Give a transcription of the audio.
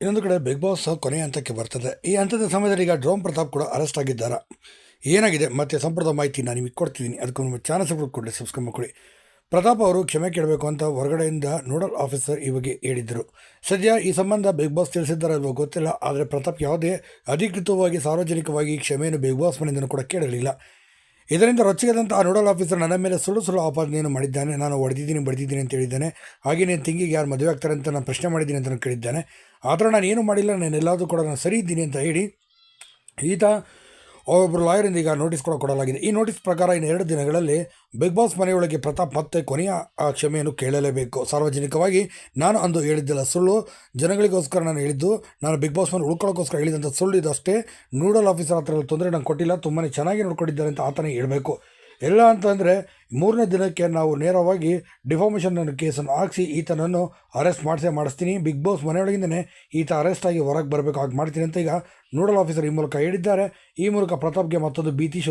ಇನ್ನೊಂದು ಕಡೆ big boss ಕೊನೆಯ ಹಂತಕ್ಕೆ ಬರ್ತದೆ. ಈ ಹಂತದ ಸಮಯದಲ್ಲಿ ಈಗ ಡ್ರೋಮ್ ಪ್ರತಾಪ್ ಕೂಡ ಅರೆಸ್ಟ್ ಆಗಿದ್ದಾರೆ? ಏನಾಗಿದೆ? ಮತ್ತೆ ಸಂಪೂರ್ಣ ಮಾಹಿತಿ ನಾನು ನಿಮಗೆ ಕೊಡ್ತಿದ್ದೀನಿ. ಅದಕ್ಕೆ ನಿಮ್ಮ ಚಾನಲ್ ಸಬ್ಸ್ಕ್ರೈಬ್ ಕೊಡಲಿ ಸಬ್ಸ್ಕ್ರೈಬ್ ಮಾಡ್ಕೊಳ್ಳಿ. ಪ್ರತಾಪ್ ಅವರು ಕ್ಷಮೆ ಕೇಳಬೇಕು ಅಂತ ಹೊರಗಡೆಯಿಂದ ನೋಡಲ್ ಆಫೀಸರ್ ಈ ಬಗ್ಗೆ ಹೇಳಿದ್ದರು ಸದ್ಯ ಈ ಸಂಬಂಧ ಬಿಗ್ ಬಾಸ್ ತಿಳಿಸಿದ್ದಾರೆ ಅದು ಗೊತ್ತಿಲ್ಲ. ಆದರೆ ಪ್ರತಾಪ್ ಯಾವುದೇ ಅಧಿಕೃತವಾಗಿ ಸಾರ್ವಜನಿಕವಾಗಿ ಕ್ಷಮೆಯನ್ನು ಬಿಗ್ ಬಾಸ್ ಮನೆಯಿಂದ ಕೂಡ ಕೇಳಲಿಲ್ಲ. ಇದರಿಂದ ರೊಚ್ಚಿಗೆದಂಥ ಆ ನೋಡಲ್ ಆಫೀಸರ್ ನನ್ನ ಮೇಲೆ ಸುಳ್ಳು ಸುಳ್ಳು ಆಪಾದನೆಯನ್ನು ಮಾಡಿದ್ದಾನೆ. ನಾನು ಹೊಡೆದಿದ್ದೀನಿ, ಬಡಿದಿದ್ದೀನಿ ಅಂತ ಹೇಳಿದ್ದಾನೆ. ಹಾಗೆ ನೀನು ತಿಂಗಿಗೆ ಯಾರು ಮದುವೆ ಆಗ್ತಾರೆ ಅಂತ ನಾನು ಪ್ರಶ್ನೆ ಮಾಡಿದ್ದೀನಿ ಅಂತ ನಾನು ಕೇಳಿದ್ದಾನೆ. ಆದರೆ ನಾನು ಏನು ಮಾಡಿಲ್ಲ ನಾನು ಎಲ್ಲಾದರೂ ಕೂಡ ನಾನು ಸರಿ ಇದ್ದೀನಿ ಅಂತ ಹೇಳಿ ಈತ ಒಬ್ಬರು ಲಾಯರಿಂದ ಈಗ ನೋಟಿಸ್ ಕೂಡ ಕೊಡಲಾಗಿದೆ. ಈ ನೋಟಿಸ್ ಪ್ರಕಾರ ಇನ್ನು ಎರಡು ದಿನಗಳಲ್ಲಿ ಬಿಗ್ ಬಾಸ್ ಮನೆಯೊಳಗೆ ಪ್ರತಾಪ್ ಮತ್ತೆ ಕೊನೆಯ ಕ್ಷಮೆಯನ್ನು ಕೇಳಲೇಬೇಕು. ಸಾರ್ವಜನಿಕವಾಗಿ ನಾನು ಅಂದು ಹೇಳಿದ್ದಿಲ್ಲ. ಸುಳ್ಳು ಜನಗಳಿಗೋಸ್ಕರ ನಾನು ಹೇಳಿದ್ದು. ನಾನು ಬಿಗ್ ಬಾಸ್ ಮನೆ ಉಳ್ಕೊಳ್ಳೋಕ್ಕೋಸ್ಕರ ಹೇಳಿದಂಥ ಸುಳ್ಳು ಇದಷ್ಟೇ. ನೂಡಲ್ ಆಫೀಸರ್ ಹತ್ರ ತೊಂದರೆ ನಂಗೆ ಕೊಟ್ಟಿಲ್ಲ. ತುಂಬಾ ಚೆನ್ನಾಗಿ ನೋಡ್ಕೊಂಡಿದ್ದಾರೆ ಅಂತ ಆತನೇ ಹೇಳಬೇಕು. ಎಲ್ಲ ಅಂತಂದರೆ ಮೂರನೇ ದಿನಕ್ಕೆ ನಾವು ನೇರವಾಗಿ ಡಿಫಾರ್ಮೇಷನ್ ಕೇಸನ್ನು ಹಾಕಿಸಿ ಈತನನ್ನು ಅರೆಸ್ಟ್ ಮಾಡಿಸೇ ಮಾಡಿಸ್ತೀನಿ. ಬಿಗ್ ಬಾಸ್ ಮನೆಯೊಳಗಿಂದನೇ ಈತ ಅರೆಸ್ಟ್ ಆಗಿ ಹೊರಗೆ ಬರಬೇಕು ಹಾಗೆ ಮಾಡ್ತೀನಿ ಅಂತ ಈಗ ನೋಡಲ್ ಆಫೀಸರ್ ಈ ಮೂಲಕ ಹೇಳಿದ್ದಾರೆ. ಈ ಮೂಲಕ ಪ್ರತಾಪ್ಗೆ ಮತ್ತೊಂದು ಭೀತಿ ಶುರು